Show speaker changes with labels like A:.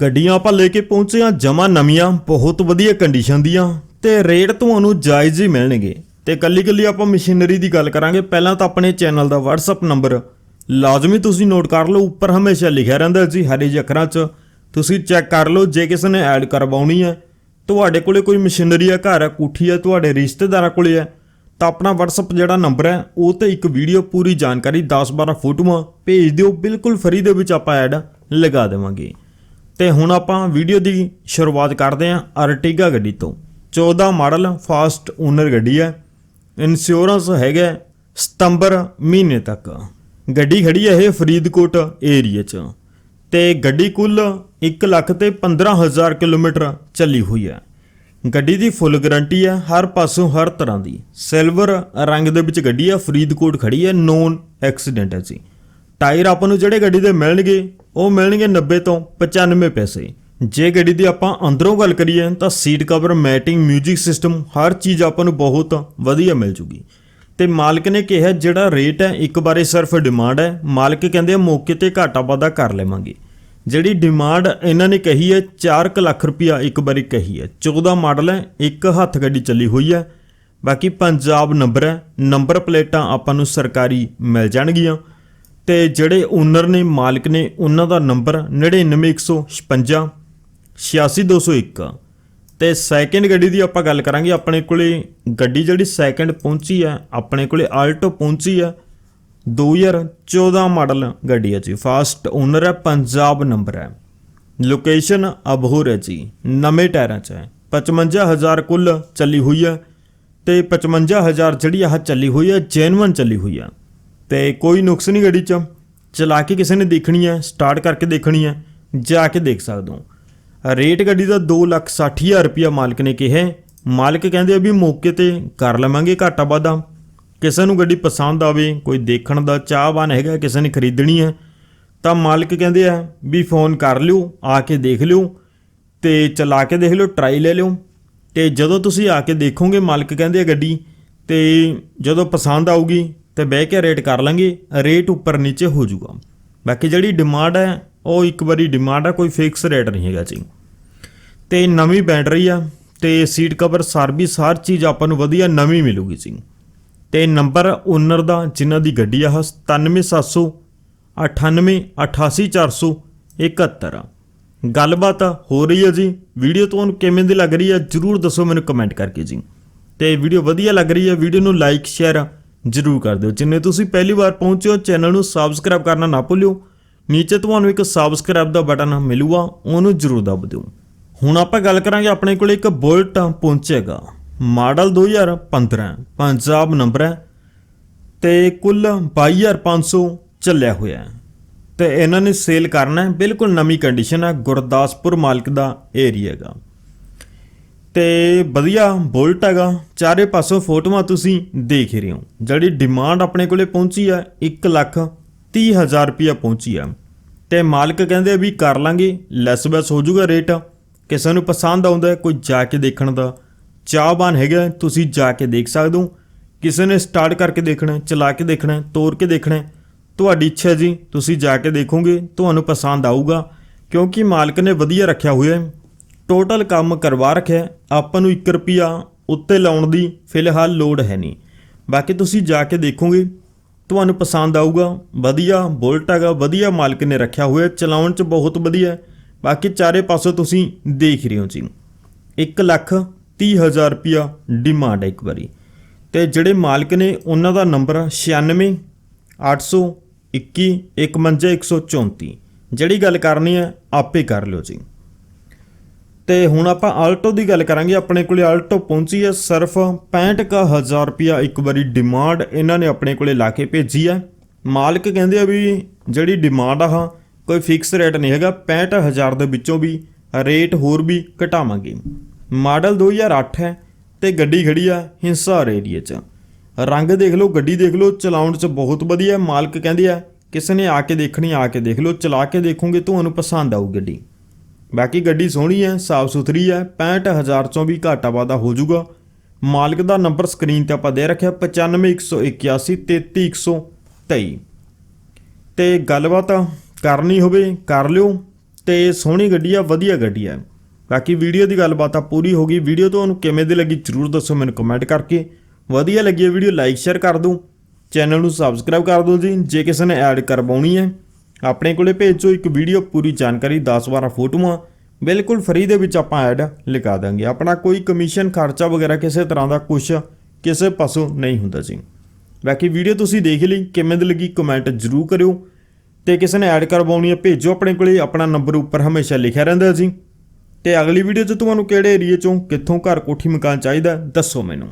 A: ਗੱਡੀਆਂ ਆਪਾਂ ਲੈ ਕੇ ਪਹੁੰਚੇ ਆ ਜਮਾ ਨਵੀਆਂ, ਬਹੁਤ ਵਧੀਆ ਕੰਡੀਸ਼ਨ ਦੀਆਂ ਤੇ ਰੇਟ ਤੁਹਾਨੂੰ ਜਾਇਜ਼ ਹੀ ਮਿਲਣਗੇ। ਤੇ ਕੱਲੀ ਕੱਲੀ ਆਪਾਂ ਮਸ਼ੀਨਰੀ ਦੀ ਗੱਲ ਕਰਾਂਗੇ, ਪਹਿਲਾਂ ਤਾਂ ਆਪਣੇ ਚੈਨਲ ਦਾ WhatsApp ਨੰਬਰ ਲਾਜ਼ਮੀ ਤੁਸੀਂ ਨੋਟ ਕਰ ਲਓ, ਉੱਪਰ ਹਮੇਸ਼ਾ ਲਿਖਿਆ ਰਹਿੰਦਾ ਜੀ, ਹਰੇ ਜਿਹੇ ਅੱਖਰਾਂ 'ਚ। ਤੁਸੀਂ ਚੈੱਕ ਕਰ ਲਓ, ਜੇ ਕਿਸੇ ਨੇ ਐਡ ਕਰਵਾਉਣੀ ਹੈ, ਤੁਹਾਡੇ ਕੋਲੇ ਕੋਈ ਮਸ਼ੀਨਰੀ ਆ, ਘਰ ਆ, ਕੋਠੀ ਆ, ਤੁਹਾਡੇ ਰਿਸ਼ਤੇਦਾਰਾਂ ਕੋਲੇ ਆ, ਤਾਂ ਆਪਣਾ WhatsApp ਜਿਹੜਾ ਨੰਬਰ ਹੈ, ਉਹ ਤੇ ਇੱਕ ਵੀਡੀਓ ਪੂਰੀ ਜਾਣਕਾਰੀ 10-12 ਫੋਟੋਆਂ ਭੇਜ ਦਿਓ, ਬਿਲਕੁਲ ਫਰੀ ਦੇ ਵਿੱਚ ਆਪਾਂ ਐਡ ਲਗਾ ਦੇਵਾਂਗੇ। ਤੇ ਹੁਣ ਆਪਾਂ ਵੀਡੀਓ ਦੀ ਸ਼ੁਰੂਆਤ ਕਰਦੇ ਹਾਂ ਅਰਟੀਗਾ ਗੱਡੀ ਤੋਂ। 14 ਮਾਡਲ ਫਾਸਟ ਓਨਰ ਗੱਡੀ ਹੈ। ਇੰਸ਼ੋਰੈਂਸ ਹੈਗਾ ਸਤੰਬਰ ਮਹੀਨੇ ਤੱਕ। ਗੱਡੀ ਖੜੀ ਹੈ ਇਹ ਫਰੀਦਕੋਟ ਏਰੀਆ 'ਚ ਤੇ ਗੱਡੀ ਕੁੱਲ 1 ਲੱਖ ਤੇ 15000 ਕਿਲੋਮੀਟਰ ਚੱਲੀ ਹੋਈ ਹੈ। ਗੱਡੀ ਦੀ ਫੁੱਲ ਗਾਰੰਟੀ ਹੈ ਹਰ ਪਾਸੋਂ ਹਰ ਤਰ੍ਹਾਂ ਦੀ। ਸਿਲਵਰ ਰੰਗ ਦੇ ਵਿੱਚ ਗੱਡੀ ਹੈ, ਫਰੀਦਕੋਟ ਖੜੀ ਹੈ ਨੋਨ ਐਕਸੀਡੈਂਟ ਹੈ ਜੀ। ਟਾਇਰ ਆਪਾਂ ਨੂੰ ਜਿਹੜੇ ਗੱਡੀ ਦੇ ਮਿਲਣਗੇ ਉਹ ਮਿਲਣਗੇ 90 ਤੋਂ 95 ਪੈਸੇ। ਜੇ ਗੱਡੀ ਦੀ ਆਪਾਂ ਅੰਦਰੋਂ ਗੱਲ ਕਰੀਏ ਤਾਂ ਸੀਟ ਕਵਰ, ਮੈਟਿੰਗ, 뮤직 ਸਿਸਟਮ ਹਰ ਚੀਜ਼ ਆਪਾਂ ਨੂੰ ਬਹੁਤ ਵਧੀਆ ਮਿਲ ਜੂਗੀ। ਤੇ ਮਾਲਕ ਨੇ ਕਿਹਾ, ਜਿਹੜਾ ਰੇਟ ਹੈ, ਇੱਕ ਬਾਰੇ ਸਿਰਫ ਡਿਮਾਂਡ ਹੈ। ਮਾਲਕ ਕਹਿੰਦੇ ਆ, ਮੌਕੇ ਤੇ ਘਾਟਾ ਵਾਧਾ ਕਰ ਲਵਾਂਗੇ। ਜਿਹੜੀ ਡਿਮਾਂਡ ਇਹਨਾਂ ਨੇ ਕਹੀ ਹੈ 4 ਲੱਖ ਰੁਪਇਆ ਇੱਕ ਵਾਰੀ ਕਹੀ ਹੈ। 14 ਮਾਡਲ ਹੈ, ਇੱਕ ਹੱਥ ਗੱਡੀ ਚੱਲੀ ਹੋਈ ਹੈ। ਬਾਕੀ ਪੰਜਾਬ ਨੰਬਰ ਹੈ, ਨੰਬਰ ਪਲੇਟਾਂ ਆਪਾਂ ਨੂੰ ਸਰਕਾਰੀ ਮਿਲ ਜਾਣਗੀਆਂ। ਤੇ ਜਿਹੜੇ ਓਨਰ ਨੇ, ਮਾਲਕ ਨੇ, ਉਹਨਾਂ ਦਾ ਨੰਬਰ 99156 86201 ਤੇ ਸੈਕਿੰਡ ਗੱਡੀ ਦੀ ਆਪਾਂ ਗੱਲ ਕਰਾਂਗੇ, ਆਪਣੇ ਕੋਲੇ ਗੱਡੀ ਜਿਹੜੀ ਸੈਕਿੰਡ ਪਹੁੰਚੀ ਹੈ, ਆਪਣੇ ਕੋਲੇ ਆਲਟੋ ਪਹੁੰਚੀ ਹੈ 2014 ਮਾਡਲ ਗੱਡੀ ਹੈ ਜੀ। ਫਾਸਟ ਓਨਰ ਹੈ, ਪੰਜਾਬ ਨੰਬਰ ਹੈ। ਲੋਕੇਸ਼ਨ ਅਬਹੋਰ ਹੈ ਜੀ, ਨਵੇਂ ਟਾਇਰਾਂ 'ਚ ਹੈ। 55000 ਕੁੱਲ ਚੱਲੀ ਹੋਈ ਹੈ ਤੇ 55000 ਜਿਹੜੀ ਆਹ ਚੱਲੀ ਹੋਈ ਹੈ ਜੈਨੂਅਨ ਚੱਲੀ ਹੋਈ ਹੈ। ਤੇ ਕੋਈ ਨੁਕਸ ਨਹੀਂ ਗੱਡੀ 'ਚ। ਚਲਾ ਕੇ ਕਿਸੇ ਨੇ ਦੇਖਣੀ ਹੈ ਸਟਾਰਟ ਕਰਕੇ ਦੇਖਣੀ ਹੈ, ਜਾ ਕੇ ਦੇਖ ਸਕਦੇ ਹੋ। ਰੇਟ ਗੱਡੀ ਦਾ 260000 ਰੁਪਿਆ ਮਾਲਕ ਨੇ ਕਿਹਾ ਮਾਲਕ ਕਹਿੰਦੇ ਆ ਵੀ ਮੌਕੇ ਤੇ ਕਰ ਲਵਾਂਗੇ ਘਾਟਾ ਵਾਧਾ। ਕਿਸੇ ਨੂੰ ਗੱਡੀ ਪਸੰਦ ਆਵੇ, ਕੋਈ ਦੇਖਣ ਦਾ ਚਾਹਵਾਨ ਹੈਗਾ, ਕਿਸੇ ਨੇ ਖਰੀਦਣੀ ਹੈ, ਤਾਂ ਮਾਲਕ ਕਹਿੰਦੇ ਆ ਵੀ ਫੋਨ ਕਰ ਲਿਓ, ਆ ਕੇ ਦੇਖ ਲਿਓ ਤੇ ਚਲਾ ਕੇ ਦੇਖ ਲਿਓ ਟਰਾਈ ਲੈ ਲਿਓ। ਤੇ ਜਦੋਂ ਤੁਸੀਂ ਆ ਕੇ ਦੇਖੋਗੇ, ਮਾਲਕ ਕਹਿੰਦੇ ਆ ਗੱਡੀ, ਤੇ ਜਦੋਂ ਪਸੰਦ ਆਊਗੀ ਤੇ ਬਹਿ ਕੇ ਰੇਟ ਕਰ ਲਾਂਗੇ ਰੇਟ ਉੱਪਰ ਨੀਚੇ ਹੋ ਜਾਊਗਾ। ਬਾਕੀ ਜਿਹੜੀ ਡਿਮਾਂਡ ਹੈ, ਉਹ ਇੱਕ ਵਾਰੀ ਡਿਮਾਂਡ ਹੈ, ਕੋਈ ਫਿਕਸ ਰੇਟ ਨਹੀਂ ਹੈਗਾ ਜੀ। ਤੇ ਨਵੀਂ ਬੈਟਰੀ ਆ, ਤੇ ਸੀਟ ਕਵਰ ਸਰਵਿਸ ਹਰ ਚੀਜ਼ ਆਪਾਂ ਨੂੰ ਵਧੀਆ ਨਵੀਂ ਮਿਲੂਗੀ ਜੀ। ਤੇ ਨੰਬਰ ਓਨਰ ਦਾ, ਜਿਨ੍ਹਾਂ ਦੀ ਗੱਡੀ ਆ 97700 98 88471 ਗੱਲਬਾਤ ਹੋ ਰਹੀ ਹੈ ਜੀ। ਵੀਡੀਓ ਤੁਹਾਨੂੰ ਕਿਵੇਂ ਦੀ ਲੱਗ ਰਹੀ ਹੈ ਜਰੂਰ ਦੱਸੋ ਮੈਨੂੰ ਕਮੈਂਟ ਕਰਕੇ ਜੀ। ਤੇ ਵੀਡੀਓ ਵਧੀਆ ਲੱਗ ਰਹੀ ਹੈ ਵੀਡੀਓ ਨੂੰ ਲਾਈਕ ਸ਼ੇਅਰ ਜਰੂਰ ਕਰ ਦਿਓ। ਜਿੰਨੇ ਤੁਸੀਂ ਪਹਿਲੀ ਵਾਰ ਪਹੁੰਚੇ ਹੋ, ਚੈਨਲ ਨੂੰ ਸਬਸਕ੍ਰਾਈਬ ਕਰਨਾ ਨਾ ਭੁੱਲਿਓ। ਨੀਚੇ ਤੁਹਾਨੂੰ ਇੱਕ ਸਬਸਕ੍ਰਾਈਬ ਦਾ ਬਟਨ ਮਿਲੂਗਾ, ਉਹਨੂੰ ਜਰੂਰ ਦਬ ਦਿਓ। ਹੁਣ ਆਪਾਂ ਗੱਲ ਕਰਾਂਗੇ ਆਪਣੇ ਕੋਲ ਇੱਕ ਬੁਲਟ ਪਹੁੰਚੇਗਾ। ਮਾਡਲ 2015 ਪੰਜਾਬ ਨੰਬਰ ਹੈ ਤੇ ਕੁੱਲ 22500 ਚੱਲਿਆ ਹੋਇਆ ਹੈ। ਤੇ ਇਹਨਾਂ ਨੇ ਸੇਲ ਕਰਨਾ ਹੈ, ਬਿਲਕੁਲ ਨਵੀਂ ਕੰਡੀਸ਼ਨ ਹੈ, ਗੁਰਦਾਸਪੁਰ ਮਾਲਕ ਦਾ ਏਰੀਆ ਹੈਗਾ। ਤੇ ਵਧੀਆ ਬੁਲਟ ਹੈਗਾ। ਚਾਰੇ ਪਾਸੋਂ ਫੋਟੋਆਂ ਤੁਸੀਂ ਦੇਖ ਰਹੇ ਹੋ। ਜਿਹੜੀ ਡਿਮਾਂਡ ਆਪਣੇ ਕੋਲੇ ਪਹੁੰਚੀ ਆ 1 ਲੱਖ 30 ਹਜ਼ਾਰ ਰੁਪਇਆ ਪਹੁੰਚੀ ਆ। ਤੇ ਮਾਲਕ ਕਹਿੰਦੇ ਵੀ ਕਰ ਲਾਂਗੇ ਲੈਸ ਬੈਸ ਹੋ ਜਾਊਗਾ ਰੇਟ ਕਿਸੇ ਨੂੰ ਪਸੰਦ ਆਉਂਦਾ ਕੋਈ ਜਾ ਕੇ ਦੇਖਣ ਦਾ। ਚਾਹਬਾਨ ਹੈਗਾ ਤੁਸੀਂ ਜਾ ਕੇ ਦੇਖ ਸਕਦੇ ਹੋ। ਕਿਸੇ ਨੇ ਸਟਾਰਟ ਕਰਕੇ ਦੇਖਣਾ ਚਲਾ ਕੇ ਦੇਖਣਾ ਹੈ, ਤੋੜ ਕੇ ਦੇਖਣਾ। ਤੁਹਾਡੀ ਇੱਛਾ ਜੀ ਤੁਸੀਂ ਜਾ ਕੇ ਦੇਖੋਗੇ ਤੁਹਾਨੂੰ ਪਸੰਦ ਆਊਗਾ। ਕਿਉਂਕਿ ਮਾਲਕ ਨੇ ਵਧੀਆ ਰੱਖਿਆ ਹੋਇਆ ਟੋਟਲ ਕੰਮ ਕਰਵਾ ਰੱਖਿਆ ਆਪਾਂ ਨੂੰ 1 ਰੁਪਿਆ ਉੱਤੇ ਲਾਉਣ ਦੀ ਫਿਲਹਾਲ ਲੋੜ ਹੈ ਨਹੀਂ। ਬਾਕੀ ਤੁਸੀਂ ਜਾ ਕੇ ਦੇਖੋਗੇ, ਤੁਹਾਨੂੰ ਪਸੰਦ ਆਊਗਾ, ਵਧੀਆ ਬੁਲਟ ਹੈਗਾ, ਵਧੀਆ ਮਾਲਕ ਨੇ ਰੱਖਿਆ ਹੋਇਆ, ਚਲਾਉਣ 'ਚ ਬਹੁਤ ਵਧੀਆ ਬਾਕੀ ਚਾਰੇ ਪਾਸੋਂ ਤੁਸੀਂ ਦੇਖ ਰਹੇ ਹੋ ਜੀ। 1 ਲੱਖ 30 ਹਜ਼ਾਰ ਰੁਪਿਆ ਡਿਮਾਂਡ ਹੈ ਇੱਕ ਵਾਰੀ। ਤੇ ਜਿਹੜੇ ਮਾਲਕ ਨੇ, ਉਹਨਾਂ ਦਾ ਨੰਬਰ 96 821 134 ਜਿਹੜੀ ਗੱਲ ਕਰਨੀ ਹੈ, ਆਪੇ ਕਰ ਲਿਓ ਜੀ। ਤੇ ਹੁਣ ਆਪਾਂ ਆਲਟੋ ਦੀ ਗੱਲ ਕਰਾਂਗੇ। ਆਪਣੇ ਕੋਲੇ ਆਲਟੋ ਪਹੁੰਚੀ ਹੈ। ਸਿਰਫ 65000 ਰੁਪਿਆ ਇੱਕ ਵਾਰੀ ਡਿਮਾਂਡ ਇਹਨਾਂ ਨੇ ਆਪਣੇ ਕੋਲੇ ਲਾ ਕੇ ਭੇਜੀ ਹੈ। ਮਾਲਕ ਕਹਿੰਦੇ ਆ ਵੀ ਜਿਹੜੀ ਡਿਮਾਂਡ ਆ ਕੋਈ ਫਿਕਸ ਰੇਟ ਨਹੀਂ ਹੈਗਾ। 65000 ਦੇ ਵਿੱਚੋਂ ਵੀ ਰੇਟ ਹੋਰ ਵੀ ਘਟਾਵਾਂਗੇ। ਮਾਡਲ 2008 ਹੈ ਤੇ ਗੱਡੀ ਖੜੀ ਆ ਹਿੰਸਾਰ ਏਰੀਆ 'ਚ। ਰੰਗ ਦੇਖ ਲਓ, ਗੱਡੀ ਦੇਖ ਲਓ, ਚਲਾਉਣ 'ਚ ਬਹੁਤ ਵਧੀਆ। ਮਾਲਕ ਕਹਿੰਦੇ ਆ, ਕਿਸੇ ਨੇ ਆ ਕੇ ਦੇਖਣੀ ਆ ਕੇ ਦੇਖ ਲਓ, ਚਲਾ ਕੇ ਦੇਖੋਗੇ, ਤੁਹਾਨੂੰ ਪਸੰਦ ਆਊ ਗੱਡੀ। ਬਾਕੀ ਗੱਡੀ ਸੋਹਣੀ ਹੈ ਸਾਫ਼ ਸੁਥਰੀ ਹੈ 65000 ਚੋਂ ਵੀ ਘਾਟਾ ਵਾਧਾ ਹੋ ਜਾਊਗਾ। ਮਾਲਕ ਦਾ ਨੰਬਰ ਸਕਰੀਨ ਤੇ ਆਪਾਂ ਦੇ ਰੱਖਿਆ 95181 33123 ਤੇ ਗੱਲਬਾਤ ਕਰਨੀ ਹੋਵੇ, ਕਰ ਲਿਓ, ਤੇ ਸੋਹਣੀ ਗੱਡੀ ਆ, ਵਧੀਆ ਗੱਡੀ ਆ। ਬਾਕੀ ਵੀਡੀਓ ਦੀ ਗੱਲਬਾਤ ਆ ਪੂਰੀ ਹੋ ਗਈ, ਵੀਡੀਓ ਤੁਹਾਨੂੰ ਕਿਵੇਂ ਦੀ ਲੱਗੀ ਜਰੂਰ ਦੱਸੋ ਮੈਨੂੰ ਕਮੈਂਟ ਕਰਕੇ। ਵਧੀਆ ਲੱਗੀ ਹੈ ਵੀਡੀਓ ਲਾਈਕ ਸ਼ੇਅਰ ਕਰ ਦਿਓ। ਚੈਨਲ ਨੂੰ ਸਬਸਕ੍ਰਾਈਬ ਕਰ ਦਿਓ ਜੀ, ਜੇ ਕਿਸੇ ਨੇ ਐਡ ਕਰਵਾਉਣੀ ਹੈ ਆਪਣੇ ਕੋਲੇ ਭੇਜੋ ਇੱਕ ਵੀਡੀਓ, ਪੂਰੀ ਜਾਣਕਾਰੀ 10-12 ਫੋਟੋਆਂ। ਬਿਲਕੁਲ ਫ੍ਰੀ ਦੇ ਵਿੱਚ ਆਪਾਂ ਐਡ ਲਿਖਾ ਦਾਂਗੇ। ਆਪਣਾ ਕੋਈ ਕਮਿਸ਼ਨ ਖਰਚਾ ਵਗੈਰਾ ਕਿਸੇ ਤਰ੍ਹਾਂ ਦਾ ਕੁਝ ਕਿਸੇ ਪਾਸੋਂ ਨਹੀਂ ਹੁੰਦਾ ਜੀ। ਬਾਕੀ ਵੀਡੀਓ ਤੁਸੀਂ ਦੇਖ ਲਈ, ਕਿਵੇਂ ਦੀ ਲੱਗੀ ਕਮੈਂਟ ਜ਼ਰੂਰ ਕਰਿਓ। ਤੇ ਕਿਸੇ ਨੇ ਐਡ ਕਰਵਾਉਣੀ ਹੈ, ਭੇਜੋ ਆਪਣੇ ਕੋਲੇ। ਆਪਣਾ ਨੰਬਰ ਉੱਪਰ ਹਮੇਸ਼ਾ ਲਿਖਿਆ ਰਹਿੰਦਾ ਜੀ। ਤੇ ਅਗਲੀ ਵੀਡੀਓ 'ਚ ਤੁਹਾਨੂੰ ਕਿਹੜੇ ਏਰੀਏ 'ਚੋਂ ਕਿੱਥੋਂ ਘਰ ਕੋਠੀ ਮਕਾਨ ਚਾਹੀਦਾ ਦੱਸੋ ਮੈਨੂੰ।